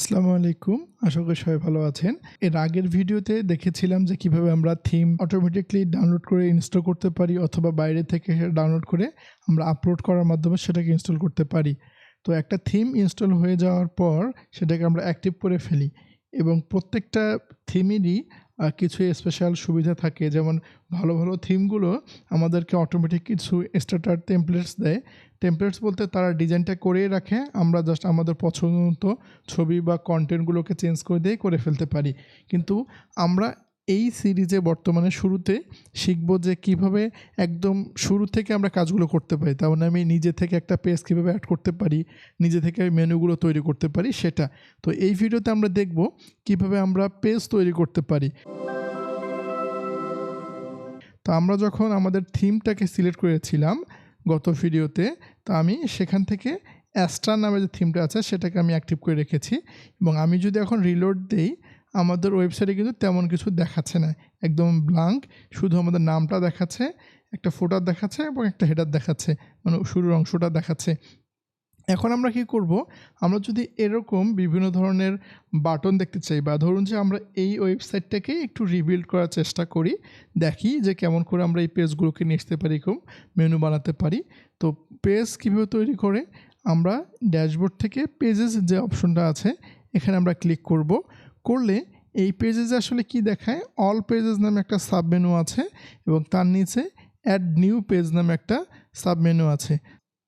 আসসালামু আলাইকুম। আশা করি সবাই ভালো আছেন। এর আগের ভিডিওতে দেখেছিলাম যে কীভাবে আমরা থিম অটোমেটিকলি ডাউনলোড করে ইনস্টল করতে পারি অথবা বাইরে থেকে ডাউনলোড করে আমরা আপলোড করার মাধ্যমে সেটাকে ইনস্টল করতে পারি। তো একটা থিম ইনস্টল হয়ে যাওয়ার পর সেটাকে আমরা অ্যাক্টিভ করে ফেলি এবং প্রত্যেকটা থিমেরই কিছু স্পেশাল সুবিধা থাকে। যেমন ভালো ভালো থিমগুলো আমাদেরকে অটোমেটিক কিছু স্টার্টার টেমপ্লেটস দেয়। টেমপ্লেটস বলতে তারা ডিজাইনটা করেই রাখে। আমরা জাস্ট আমাদের পছন্দ মতো ছবি বা কন্টেন্টগুলোকে চেঞ্জ করে দিয়ে করে ফেলতে পারি। কিন্তু আমরা এই সিরিজে বর্তমানে শুরুতে শিখব যে কীভাবে একদম শুরু থেকে আমরা কাজগুলো করতে পারি। তার মানে আমি নিজে থেকে একটা পেজ কীভাবে অ্যাড করতে পারি, নিজে থেকে মেনুগুলো তৈরি করতে পারি, সেটা। তো এই ভিডিওতে আমরা দেখব কীভাবে আমরা পেজ তৈরি করতে পারি। তো আমরা যখন আমাদের থিমটাকে সিলেক্ট করেছিলাম গত ভিডিওতে, তা আমি সেখান থেকে অ্যাস্ট্রা নামে যে থিমটা আছে, সেটাকে আমি অ্যাক্টিভ করে রেখেছি। এবং আমি যদি এখন রিলোড দেই আমাদের ওয়েবসাইটে কিন্তু তেমন কিছু দেখাচ্ছে না। একদম ব্লাঙ্ক শুধু আমাদের নামটা দেখাচ্ছে, একটা ফোটার দেখাচ্ছে এবং একটা হেডার দেখাচ্ছে মানে শুরুর অংশটা দেখাচ্ছে। এখন আমরা কি করব? আমরা যদি এরকম বিভিন্ন ধরনের বাটন দেখতে চাই বা ধরুন যে আমরা এই ওয়েবসাইটটাকে একটু রিবিল্ড করার চেষ্টা করি, দেখি যে কেমন করে আমরা এই পেজগুলোকে নিয়ে আসতে পারি, এরকম মেনু বানাতে পারি। তো পেজ কীভাবে তৈরি করে? আমরা ড্যাশবোর্ড থেকে পেজেস যে অপশনটা আছে, এখানে আমরা ক্লিক করব। করলে এই পেজেসে আসলে কি দেখায়? অল পেজেস নামে একটা সাবমেনু আছে এবং তার নিচে অ্যাড নিউ পেজ নামে একটা সাবমেনু আছে।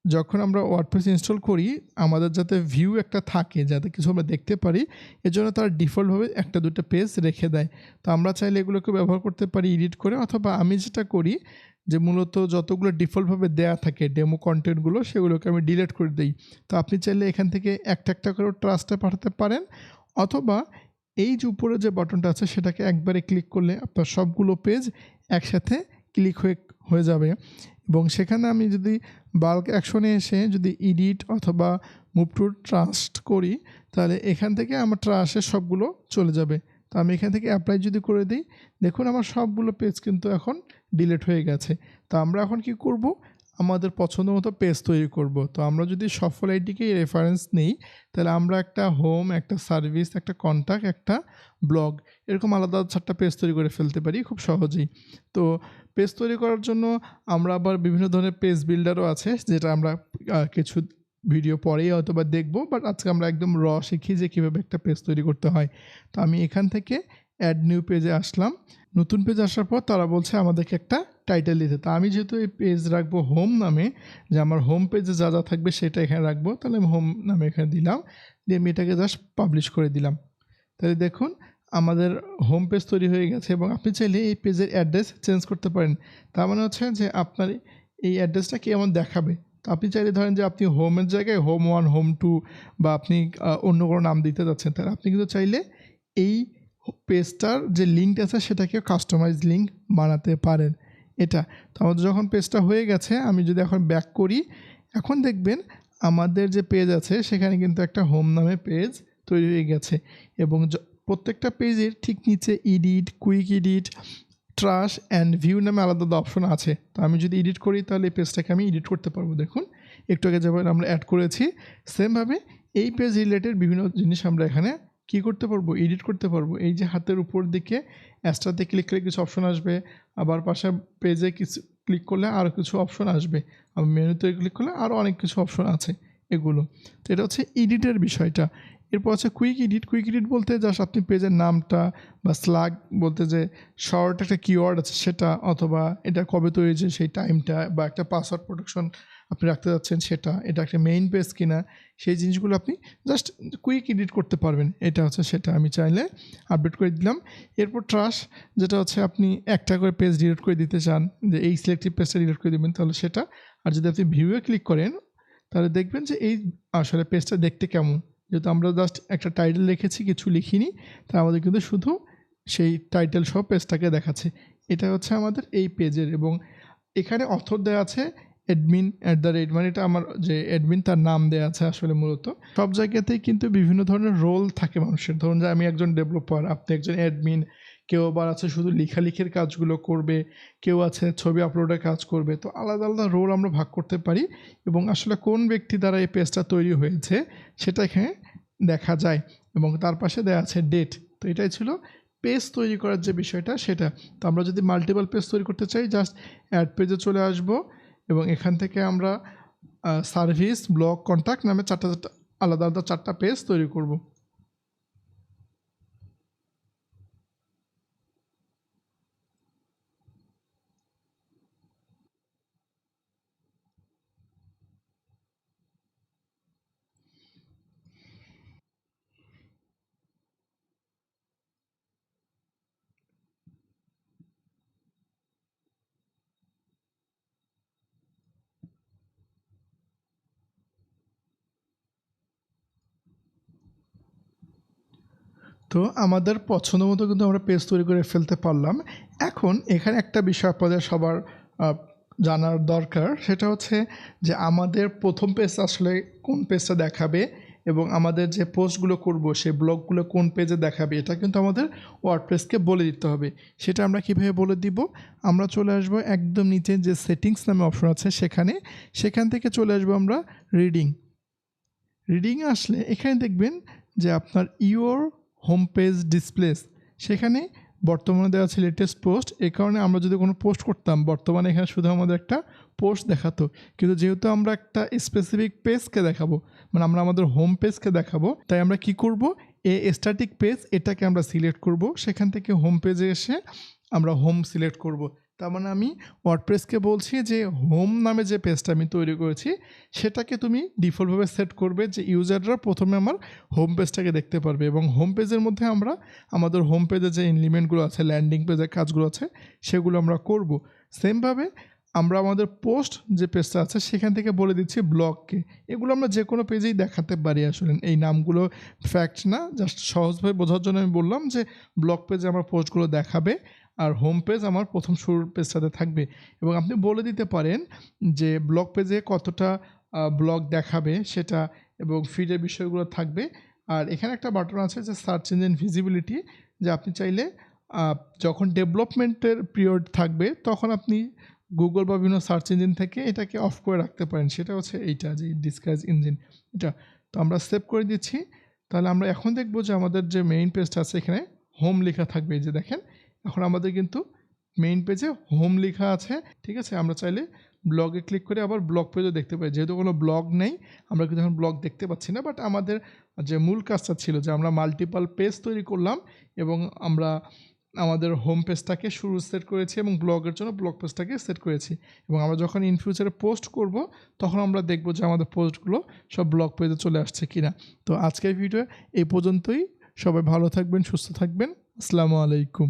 যখন আমরা ওয়ার্ডপ্রেস ইনস্টল করি, আমাদের যাতে ভিউ একটা থাকে, যাতে কিছু আমরা দেখতে পারি, এজন্য তারা ডিফল্টভাবে একটা দুটো পেজ রেখে দেয়। তো আমরা চাইলে এগুলোকে ব্যবহার করতে পারি এডিট করে, অথবা আমি যেটা করি যে মূলত যতগুলো ডিফল্টভাবে দেয়া থাকে ডেমো কন্টেন্টগুলো সেগুলোকে আমি ডিলিট করে দিই। তো আপনি চাইলে এখান থেকে একটা একটা করে ট্রাস্টে পাঠাতে পারেন, অথবা এই যে উপরে যে বাটনটা আছে, সেটাকে একবারে ক্লিক করলে আপনার সবগুলো পেজ একসাথে ক্লিক হয়ে হয়ে যাবে। এবং সেখানে আমি যদি বাল্ক অ্যাকশনে এসে যদি এডিট অথবা মুভ টু ট্রাস্ট করি, তাহলে এখান থেকে আমার ট্রাস্টের সবগুলো চলে যাবে। তো আমি এখান থেকে অ্যাপ্লাই যদি করে দিই, দেখুন আমার সবগুলো পেজ কিন্তু এখন ডিলেট হয়ে গেছে। তো আমরা এখন কি করব? আমাদের পছন্দ মতো পেজ তৈরি করব। তো আমরা যদি সফল আইডিকে রেফারেন্স নেই, তাহলে আমরা একটা হোম একটা সার্ভিস একটা কন্ট্যাক্ট একটা ব্লগ এরকম আলাদা চারটা পেজ তৈরি করে ফেলতে পারি খুব সহজেই। তো পেজ তৈরি করার জন্য আমরা আবার বিভিন্ন ধরনের পেজ বিল্ডারও আছে, যেটা আমরা কিছু ভিডিও পরেই হয়তো বা দেখব বাট আজকে আমরা একদম র শিখি যে কীভাবে একটা পেজ তৈরি করতে হয়। তো আমি এখান থেকে অ্যাড নিউ পেজে আসলাম। নতুন পেজ আসার পর তারা বলছে আমাদেরকে একটা টাইটেল দিতে তো আমি যেহেতু এই পেজ রাখব হোম নামে, যে আমার হোম পেজে যা যা থাকবে সেটা এখানে রাখব, তাহলে আমি হোম নামে এখানে দিলাম, দিয়ে আমি এটাকে জাস্ট পাবলিশ করে দিলাম। তাহলে দেখুন, আমাদের হোম পেজ তৈরি হয়ে গেছে, এবং আপনি চাইলে এই পেজের অ্যাড্রেস চেঞ্জ করতে পারেন। তার মানে হচ্ছে যে আপনার এই অ্যাড্রেসটা কেমন দেখাবে? তো আপনি চাইলে ধরেন যে আপনি হোমের জায়গায় হোম ওয়ান হোম টু বা আপনি অন্য কোনো নাম দিতে যাচ্ছেন, তাহলে আপনি কিন্তু চাইলে এই পেজটার যে লিঙ্কটা আছে সেটাকে কাস্টমাইজ লিঙ্ক বানাতে পারেন। এটা। তো আমাদের যখন পেজটা হয়ে গেছে, আমি যদি এখন ব্যাক করি, এখন দেখবেন আমাদের যে পেজ আছে, সেখানে কিন্তু একটা হোম নামে পেজ তৈরি হয়ে গেছে। এবং প্রত্যেকটা পেজের ঠিক নিচে edit quick edit trash and view নামে আলাদা আলাদা অপশন আছে। তো আমি যদি এডিট করি, তাহলে এই পেজটাকে আমি এডিট করতে পারব। দেখুন, একটু আগে যেভাবে আমরা অ্যাড করেছি সেমভাবে এই পেজ রিলেটেড বিভিন্ন জিনিস আমরা এখানে কি করতে পারব? এডিট করতে পারব। এই যে হাতের উপর দিকে অ্যাস্ট্রাতে ক্লিক করলে কিছু অপশন আসবে। আবার পাশে পেজে কিছু ক্লিক করলে আরও কিছু অপশন আসবে। আবার মেনুতে ক্লিক করলে আরও অনেক কিছু অপশন আছে এগুলো। তো এটা হচ্ছে এডিটের বিষয়টা। এরপর আছে কুইক এডিট কুইক এডিট বলতে জাস্ট আপনি পেজের নামটা বা স্লাগ বলতে যে শর্ট একটা কিওয়ার্ড আছে সেটা অথবা এটা কবে তৈরি হয়েছে সেই টাইমটা বা একটা পাসওয়ার্ড প্রোটেকশন আপনি রাখতে যাচ্ছেন সেটা, এটা একটা মেইন পেজ কিনা, সেই জিনিসগুলো আপনি জাস্ট কুইক এডিট করতে পারবেন। এটা হচ্ছে সেটা, আমি চাইলে আপডেট করে দিলাম। এরপর ট্রাশ যেটা হচ্ছে আপনি একটা করে পেজ ডিলিট করে দিতে চান, যে এই সিলেক্টিভ পেজটা ডিলিট করে দেবেন, তাহলে সেটা, আর যদি আপনি ভিউয়ে ক্লিক করেন, তাহলে দেখবেন যে এই আসলে পেজটা দেখতে কেমন। যেহেতু আমরা জাস্ট একটা টাইটেল লিখেছি, কিছু লিখিনি তা আমাদের কিন্তু শুধু সেই টাইটেল সহ পেজটাকে দেখাচ্ছে। এটা হচ্ছে আমাদের এই পেজের এবং এখানে অথর দেওয়া আছে অ্যাডমিন অ্যাট দ্য রেট মানে এটা আমার যে অ্যাডমিন তার নাম দেওয়া আছে আসলে মূলত। সব জায়গাতেই কিন্তু বিভিন্ন ধরনের রোল থাকে মানুষের। ধরুন যে আমি একজন ডেভেলপার আপনি একজন অ্যাডমিন কেউ আবার আছে শুধু লেখালেখির কাজগুলো করবে, কেউ আছে ছবি আপলোডের কাজ করবে। তো আলাদা আলাদা রোল আমরা ভাগ করতে পারি এবং আসলে কোন ব্যক্তি দ্বারা এই পেজটা তৈরি হয়েছে সেটা এখানে দেখা যায় এবং তার পাশে দেওয়া আছে ডেট তো এটাই ছিল পেজ তৈরি করার যে বিষয়টা সেটা। তো আমরা যদি মাল্টিপল পেজ তৈরি করতে চাই জাস্ট অ্যাড পেজে চলে আসব। এবং এখান থেকে আমরা সার্ভিস ব্লক কন্ট্যাক্ট নামে চারটা চারটা, আলাদা আলাদা চারটা পেজ তৈরি করব। তো আমাদের পছন্দ মতো কিন্তু আমরা পেজ তৈরি করে ফেলতে পারলাম। এখন এখানে একটা বিষয় আপনাদের সবার জানার দরকার। সেটা হচ্ছে যে আমাদের প্রথম পেজ আসলে কোন পেজটা দেখাবে এবং আমাদের যে পোস্টগুলো করব, সেই ব্লগগুলো কোন পেজে দেখাবে, এটা কিন্তু আমাদের ওয়ার্ডপ্রেসকে বলে দিতে হবে। সেটা আমরা কীভাবে বলে দিব? আমরা চলে আসব একদম নিচে যে সেটিংস নামে অপশন আছে সেখানে। সেখান থেকে চলে আসব আমরা রিডিং রিডিং আসলে এখানে দেখবেন যে আপনার ইওর হোম পেজ ডিসপ্লেস সেখানে বর্তমানে দেওয়া আছে লেটেস্ট পোস্ট এ কারণে আমরা যদি কোনো পোস্ট করতাম, বর্তমানে এখানে শুধু আমাদের একটা পোস্ট দেখাতো। কিন্তু যেহেতু আমরা একটা স্পেসিফিক পেজকে দেখাবো মানে আমরা আমাদের হোম পেজকে দেখাবো, তাই আমরা কি করব? এ স্ট্যাটিক পেজ এটাকে আমরা সিলেক্ট করব। সেখান থেকে হোম পেজে এসে আমরা হোম সিলেক্ট করব। তার মানে আমি ওয়ার্ডপ্রেসকে বলছি যে হোম নামে যে পেজটা আমি তৈরি করেছি, সেটাকে তুমি ডিফল্টভাবে সেট করবে যে ইউজাররা প্রথমে আমার হোম পেজটাকে দেখতে পারবে এবং হোম পেজের মধ্যে আমরা আমাদের হোম পেজে যে ইনলিমেন্টগুলো আছে ল্যান্ডিং পেজের কাজগুলো আছে, সেগুলো আমরা করব। সেমভাবে আমরা আমাদের পোস্ট যে পেজটা আছে, সেখান থেকে বলে দিচ্ছি ব্লগকে এগুলো আমরা যে কোনো পেজেই দেখাতে পারি আসলে। এই নামগুলো ফ্যাক্ট না জাস্ট সহজভাবে বোঝার জন্য আমি বললাম যে ব্লগ পেজে আমার পোস্টগুলো দেখাবে, আর হোম পেজ আমার প্রথম শুরুর পেজটাতে থাকবে। এবং আপনি বলে দিতে পারেন যে ব্লগ পেজে কতটা ব্লগ দেখাবে সেটা এবং ফিডের বিষয়গুলো থাকবে। আর এখানে একটা বাটন আছে যে সার্চ ইঞ্জিন ভিজিবিলিটি যে আপনি চাইলে যখন ডেভেলপমেন্টের পিরিয়ড থাকবে, তখন আপনি গুগল বা বিভিন্ন সার্চ ইঞ্জিন থেকে এটাকে অফ করে রাখতে পারেন। সেটা হচ্ছে এইটা যে ডিসকাস ইঞ্জিন এটা তো আমরা সেভ করে দিচ্ছি। তাহলে আমরা এখন দেখব যে আমাদের যে মেইন পেজটা আছে এখানে হোম লেখা থাকবে। যে দেখেন, এখন আমাদের কিন্তু মেইন পেজে হোম লেখা আছে। ঠিক আছে? আমরা চাইলে ব্লগে ক্লিক করে আবার ব্লগ পেজও দেখতে পাই। যেহেতু কোনো ব্লগ নেই, আমরা কিন্তু এখন ব্লগ দেখতে পাচ্ছি না। বাট আমাদের যে মূল কাজটা ছিল যে আমরা মাল্টিপাল পেজ তৈরি করলাম এবং আমরা আমাদের হোম পেজটাকে শুরু সেট করেছি এবং ব্লগের জন্য ব্লগ পেজটাকে সেট করেছি। এবং আমরা যখন ইন ফিউচারে পোস্ট করব, তখন আমরা দেখব যে আমাদের পোস্টগুলো সব ব্লগ পেজে চলে আসছে কিনা। তো আজকের ভিডিও এই পর্যন্তই। সবাই ভালো থাকবেন, সুস্থ থাকবেন। আসসালামু আলাইকুম।